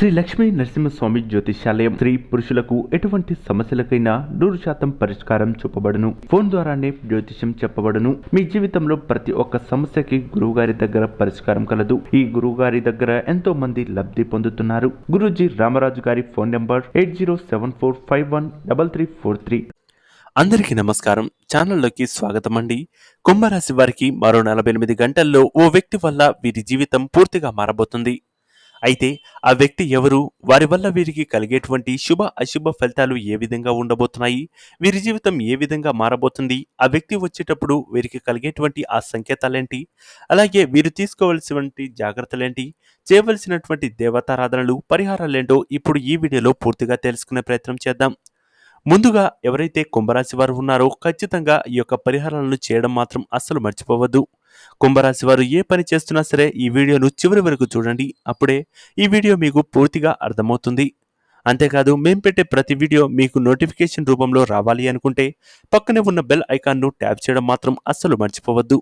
శ్రీ లక్ష్మీ నరసింహస్వామి జ్యోతిషాలయం స్త్రీ పురుషులకు ఎటువంటి సమస్యలకైనా నూరు శాతం పరిష్కారం చూపబడును. ఫోన్ ద్వారానే జ్యోతిష్యం చెప్పబడును. మీ జీవితంలో ప్రతి ఒక్క సమస్యకి గురువుగారి దగ్గర పరిష్కారం కలదు. ఈ గురువుగారి దగ్గర ఎంతో మంది లబ్ధి పొందుతున్నారు. గురూజీ రామరాజు గారి phone number eight zero seven four five one double three four three. అందరికీ నమస్కారం. ఛానల్లోకి స్వాగతం అండి కుంభరాశి వారికి మరో నలభై ఎనిమిది గంటల్లో ఓ వ్యక్తి వల్ల వీరి జీవితం పూర్తిగా మారబోతుంది. అయితే ఆ వ్యక్తి ఎవరు? వారి వల్ల వీరికి కలిగేటువంటి శుభ అశుభ ఫలితాలు ఏ విధంగా ఉండబోతున్నాయి? వీరి జీవితం ఏ విధంగా మారబోతుంది? ఆ వ్యక్తి వచ్చేటప్పుడు వీరికి కలిగేటువంటి ఆ సంకేతాలేంటి? అలాగే వీరు తీసుకోవలసినటువంటి జాగ్రత్తలేంటి? చేయవలసినటువంటి దేవతారాధనలు పరిహారాలేంటో ఇప్పుడు ఈ వీడియోలో పూర్తిగా తెలుసుకునే ప్రయత్నం చేద్దాం. ముందుగా ఎవరైతే కుంభరాశి వారు ఉన్నారో ఖచ్చితంగా ఈ యొక్క పరిహారాలను చేయడం మాత్రం అస్సలు మర్చిపోవద్దు. కుంభరాశి వారు ఏ పని చేస్తున్నా సరే ఈ వీడియోను చివరి వరకు చూడండి. అప్పుడే ఈ వీడియో మీకు పూర్తిగా అర్థమవుతుంది. అంతేకాదు మేం పెట్టే ప్రతి వీడియో మీకు నోటిఫికేషన్ రూపంలో రావాలి అనుకుంటే పక్కనే ఉన్న బెల్ ఐకాన్ను ట్యాప్ చేయడం మాత్రం అస్సలు మర్చిపోవద్దు.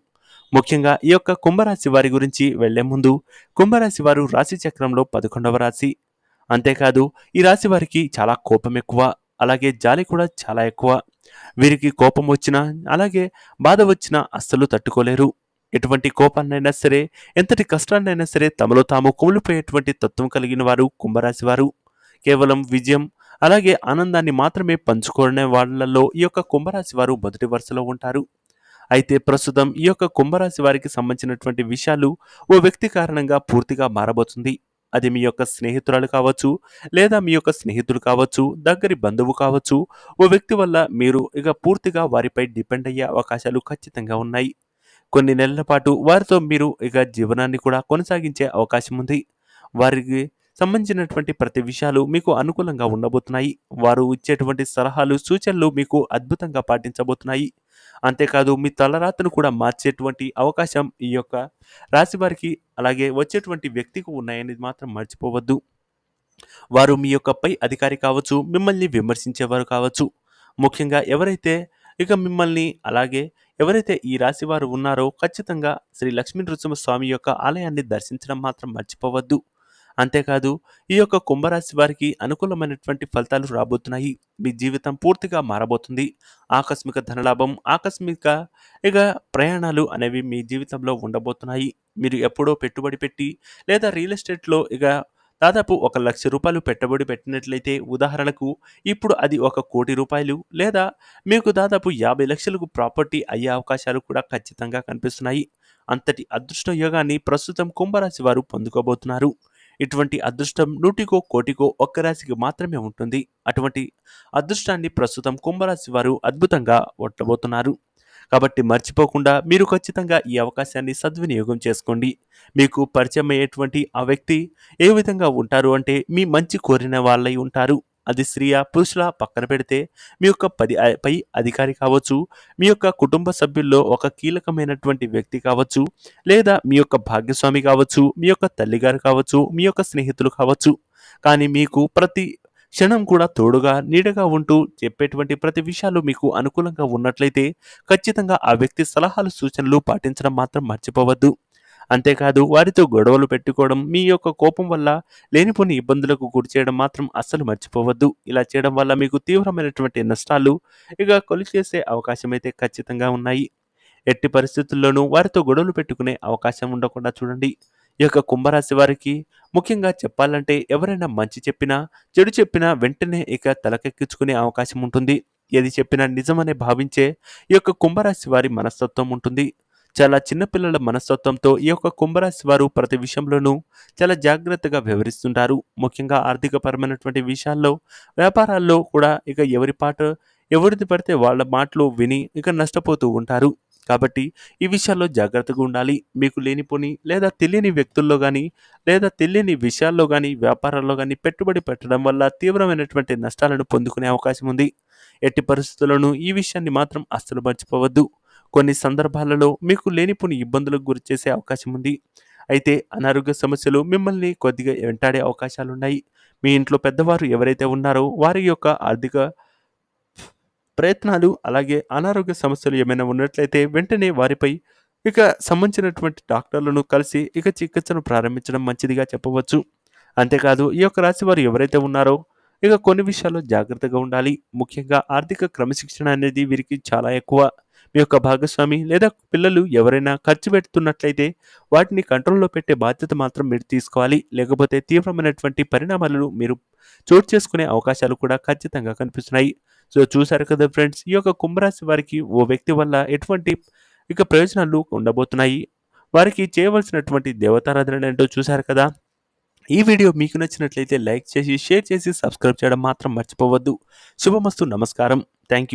ముఖ్యంగా ఈ యొక్క కుంభరాశి వారి గురించి వెళ్ళే ముందు కుంభరాశి వారు రాశి చక్రంలో పదకొండవ రాశి. అంతేకాదు ఈ రాశి వారికి చాలా కోపం ఎక్కువ. అలాగే జాలి కూడా చాలా ఎక్కువ. వీరికి కోపం వచ్చినా అలాగే బాధ వచ్చినా అస్సలు తట్టుకోలేరు. ఎటువంటి కోపాన్నైనా సరే ఎంతటి కష్టాన్నైనా సరే తమలో తాము కుమిలిపోయేటువంటి తత్వం కలిగిన వారు కుంభరాశి వారు. కేవలం విజయం అలాగే ఆనందాన్ని మాత్రమే పంచుకునే వాళ్ళల్లో ఈ యొక్క కుంభరాశి వారు మొదటి వరుసలో ఉంటారు. అయితే ప్రస్తుతం ఈ యొక్క కుంభరాశి వారికి సంబంధించినటువంటి విషయాలు ఓ వ్యక్తి కారణంగా పూర్తిగా మారబోతుంది. అది మీ యొక్క స్నేహితురాలు కావచ్చు లేదా మీ యొక్క స్నేహితుడు కావచ్చు దగ్గరి బంధువు కావచ్చు ఓ వ్యక్తి వల్ల మీరు ఇక పూర్తిగా వారిపై డిపెండ్ అయ్యే అవకాశాలు ఖచ్చితంగా ఉన్నాయి. కొన్ని నెలల పాటు వారితో మీరు ఇక జీవనాన్ని కూడా కొనసాగించే అవకాశం ఉంది. వారికి సంబంధించినటువంటి ప్రతి విషయాలు మీకు అనుకూలంగా ఉండబోతున్నాయి. వారు ఇచ్చేటువంటి సలహాలు సూచనలు మీకు అద్భుతంగా పాటించబోతున్నాయి. అంతేకాదు మీ తలరాతను కూడా మార్చేటువంటి అవకాశం ఈ యొక్క రాశి వారికి అలాగే వచ్చేటువంటి వ్యక్తికి ఉన్నాయనేది మాత్రం మర్చిపోవద్దు. వారు మీ యొక్క పై అధికారి కావచ్చు మిమ్మల్ని విమర్శించేవారు కావచ్చు. ముఖ్యంగా ఎవరైతే ఇక మిమ్మల్ని అలాగే ఎవరైతే ఈ రాశి వారు ఉన్నారో ఖచ్చితంగా శ్రీ లక్ష్మీ నృసింహస్వామి యొక్క ఆలయాన్ని దర్శించడం మాత్రం మర్చిపోవద్దు. అంతేకాదు ఈ యొక్క కుంభరాశి వారికి అనుకూలమైనటువంటి ఫలితాలు రాబోతున్నాయి. మీ జీవితం పూర్తిగా మారబోతుంది. ఆకస్మిక ధనలాభం ఆకస్మిక ఇక ప్రయాణాలు అనేవి మీ జీవితంలో ఉండబోతున్నాయి. మీరు ఎప్పుడో పెట్టుబడి పెట్టి లేదా రియల్ ఎస్టేట్లో ఇక దాదాపు ఒక లక్ష రూపాయలు పెట్టుబడి పెట్టినట్లయితే ఉదాహరణకు ఇప్పుడు అది ఒక కోటి రూపాయలు లేదా మీకు దాదాపు యాభై లక్షలకు ప్రాపర్టీ అయ్యే అవకాశాలు కూడా ఖచ్చితంగా కనిపిస్తున్నాయి. అంతటి అదృష్ట యోగాన్ని ప్రస్తుతం కుంభరాశి వారు పొందుకోబోతున్నారు. ఇటువంటి అదృష్టం నూటికో కోటికో ఒక్క రాశికి మాత్రమే ఉంటుంది. అటువంటి అదృష్టాన్ని ప్రస్తుతం కుంభరాశి వారు అద్భుతంగా ఒట్టబోతున్నారు. కాబట్టి మర్చిపోకుండా మీరు ఖచ్చితంగా ఈ అవకాశాన్ని సద్వినియోగం చేసుకోండి. మీకు పరిచయం అయ్యేటువంటి ఆ వ్యక్తి ఏ విధంగా ఉంటారు అంటే మీ మంచి కోరిన వాళ్ళై ఉంటారు. అది స్త్రీయా పురుషుల పక్కన పెడితే మీ యొక్క పది పై అధికారి కావచ్చు మీ యొక్క కుటుంబ సభ్యుల్లో ఒక కీలకమైనటువంటి వ్యక్తి కావచ్చు లేదా మీ యొక్క భాగ్యస్వామి కావచ్చు మీ యొక్క తల్లిగారు కావచ్చు మీ యొక్క స్నేహితులు కావచ్చు. కానీ మీకు ప్రతి క్షణం కూడా తోడుగా నీడగా ఉంటూ చెప్పేటువంటి ప్రతి విషయాలు మీకు అనుకూలంగా ఉన్నట్లయితే ఖచ్చితంగా ఆ వ్యక్తి సలహాలు సూచనలు పాటించడం మాత్రం మర్చిపోవద్దు. అంతేకాదు వారితో గొడవలు పెట్టుకోవడం మీ యొక్క కోపం వల్ల లేనిపోని ఇబ్బందులకు గురి చేయడం మాత్రం అస్సలు మర్చిపోవద్దు. ఇలా చేయడం వల్ల మీకు తీవ్రమైనటువంటి నష్టాలు ఇక కొలి చేసే అవకాశం అయితే ఖచ్చితంగా ఉన్నాయి. ఎట్టి పరిస్థితుల్లోనూ వారితో గొడవలు పెట్టుకునే అవకాశం ఉండకుండా చూడండి. ఈ యొక్క కుంభరాశి వారికి ముఖ్యంగా చెప్పాలంటే ఎవరైనా మంచి చెప్పినా చెడు చెప్పినా వెంటనే ఇక తలకెక్కించుకునే అవకాశం ఉంటుంది. ఏది చెప్పినా నిజమనే భావించే ఈ యొక్క కుంభరాశి వారి మనస్తత్వం ఉంటుంది. చాలా చిన్నపిల్లల మనస్తత్వంతో ఈ యొక్క కుంభరాశి వారు ప్రతి విషయంలోనూ చాలా జాగ్రత్తగా వ్యవహరిస్తుంటారు. ముఖ్యంగా ఆర్థికపరమైనటువంటి విషయాల్లో వ్యాపారాల్లో కూడా ఇక ఎవరి పాట ఎవరిది పడితే వాళ్ళ మాటలు విని ఇక నష్టపోతూ ఉంటారు. కాబట్టి ఈ విషయాల్లో జాగ్రత్తగా ఉండాలి. మీకు లేనిపోని లేదా తెలియని వ్యక్తుల్లో కానీ లేదా తెలియని విషయాల్లో కానీ వ్యాపారాల్లో కానీ పెట్టుబడి పెట్టడం వల్ల తీవ్రమైనటువంటి నష్టాలను పొందుకునే అవకాశం ఉంది. ఎట్టి పరిస్థితుల్లోనూ ఈ విషయాన్ని మాత్రం అస్సలు మర్చిపోవద్దు. కొన్ని సందర్భాలలో మీకు లేనిపోని ఇబ్బందులకు గురి చేసే అవకాశం ఉంది. అయితే అనారోగ్య సమస్యలు మిమ్మల్ని కొద్దిగా వెంటాడే అవకాశాలున్నాయి. మీ ఇంట్లో పెద్దవారు ఎవరైతే ఉన్నారో వారి యొక్క ఆర్థిక ప్రయత్నాలు అలాగే అనారోగ్య సమస్యలు ఏమైనా ఉన్నట్లయితే వెంటనే వారిపై ఇక సంబంధించినటువంటి డాక్టర్లను కలిసి ఇక చికిత్సను ప్రారంభించడం మంచిదిగా చెప్పవచ్చు. అంతేకాదు ఈ యొక్క రాశి వారు ఎవరైతే ఉన్నారో ఇక కొన్ని విషయాల్లో జాగ్రత్తగా ఉండాలి. ముఖ్యంగా ఆర్థిక క్రమశిక్షణ అనేది వీరికి చాలా ఎక్కువ. మీ యొక్క భాగస్వామి లేదా పిల్లలు ఎవరైనా ఖర్చు పెడుతున్నట్లయితే వాటిని కంట్రోల్లో పెట్టే బాధ్యత మాత్రం మీరు తీసుకోవాలి. లేకపోతే తీవ్రమైనటువంటి పరిణామాలను మీరు చోటు చేసుకునే అవకాశాలు కూడా ఖచ్చితంగా కనిపిస్తున్నాయి. సో చూశారు కదా ఫ్రెండ్స్ ఈ యొక్క కుంభరాశి వారికి ఓ వ్యక్తి వల్ల ఎటువంటి ఇక ప్రయోజనాలు ఉండబోతున్నాయి. వారికి చేయవలసినటువంటి దేవతారాధన ఏంటో చూశారు కదా. ఈ వీడియో మీకు నచ్చినట్లయితే లైక్ చేసి షేర్ చేసి సబ్స్క్రైబ్ చేయడం మాత్రం మర్చిపోవద్దు. శుభమస్తు నమస్కారం. Thank you